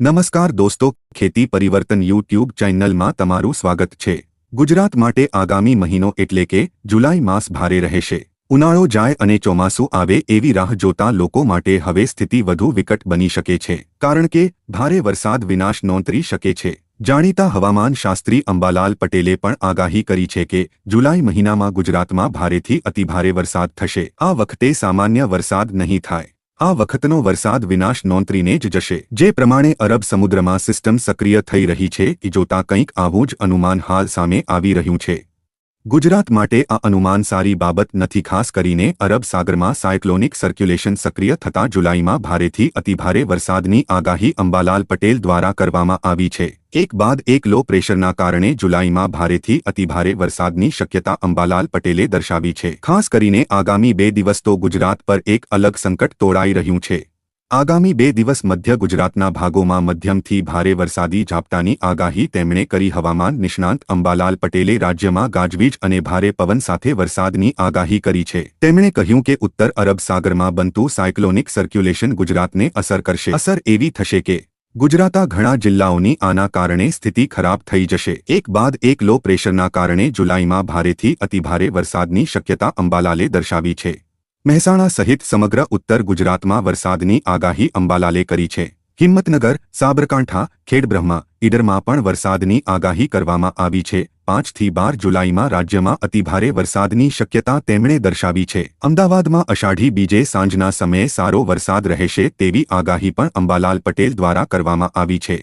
નમસ્કાર દોસ્તો, ખેતી પરિવર્તન યુટ્યુબ ચેનલમાં તમારું સ્વાગત છે. ગુજરાત માટે આગામી મહિનો એટલે કે જુલાઈ માસ ભારે રહેશે. ઉનાળો જાય અને ચોમાસું આવે એવી રાહ જોતા લોકો માટે હવે સ્થિતિ વધુ વિકટ બની શકે છે, કારણ કે ભારે વરસાદ વિનાશ નોંધરી શકે છે. જાણીતા હવામાન શાસ્ત્રી અંબાલાલ પટેલે પણ આગાહી કરી છે કે જુલાઈ મહિનામાં ગુજરાતમાં ભારેથી અતિભારે વરસાદ થશે. આ વખતે સામાન્ય વરસાદ નહીં થાય. આ વખતનો વરસાદ વિનાશ નોંતરીને જ જશે. જે પ્રમાણે અરબ સમુદ્રમાં સિસ્ટમ સક્રિય થઈ રહી છે એ જોતા કંઈક આવું જ અનુમાન હાલ સામે આવી રહ્યું છે. ગુજરાત માટે આ અનુમાન સારી બાબત નથી, ખાસ કરીને અરબ સાગરમાં સાયક્લોનિક સર્ક્યુલેશન સક્રિય થતા જુલાઈમાં ભારેથી અતિભારે વરસાદની આગાહી અંબાલાલ પટેલ દ્વારા કરવામાં આવી છે. એક બાદ એક લો પ્રેશરના કારણે જુલાઈમાં ભારેથી અતિભારે વરસાદની શક્યતા અંબાલાલ પટેલે દર્શાવી છે. ખાસ કરીને આગામી બે દિવસ તો ગુજરાત પર એક અલગ સંકટ તોડાઈ રહ્યું છે. આગામી બે દિવસ મધ્ય ગુજરાતના ભાગોમાં મધ્યમથી ભારે વરસાદી ઝાપટાની આગાહી તેમણે કરી હવામાન નિષ્ણાંત અંબાલાલ પટેલે રાજ્યમાં ગાજવીજ અને ભારે પવન સાથે વરસાદની આગાહી કરી છે. તેમણે કહ્યું કે ઉત્તર અરબ સાગરમાં બનતું સાયક્લોનિક સર્ક્યુલેશન ગુજરાતને અસર કરશે. અસર એવી થશે કે ગુજરાતા ઘણા જિલ્લાઓની આના કારણે સ્થિતિ ખરાબ થઈ જશે. એક બાદ એક લો પ્રેશરના કારણે જુલાઈમાં ભારેથી અતિભારે વરસાદની શક્યતા અંબાલાલે દર્શાવી છે. મહેસાણા સહિત સમગ્ર ઉત્તર ગુજરાતમાં વરસાદની આગાહી અંબાલાલે કરી છે. હિંમતનગર, સાબરકાંઠા, ખેડબ્રહ્મા, ઈડરમાં પણ વરસાદની આગાહી કરવામાં આવી છે. પાંચથી બાર જુલાઈમાં રાજ્યમાં અતિભારે વરસાદની શક્યતા તેમણે દર્શાવી છે. અમદાવાદમાં અષાઢી બીજે સાંજના સમયે સારો વરસાદ રહેશે તેવી આગાહી પણ અંબાલાલ પટેલ દ્વારા કરવામાં આવી છે.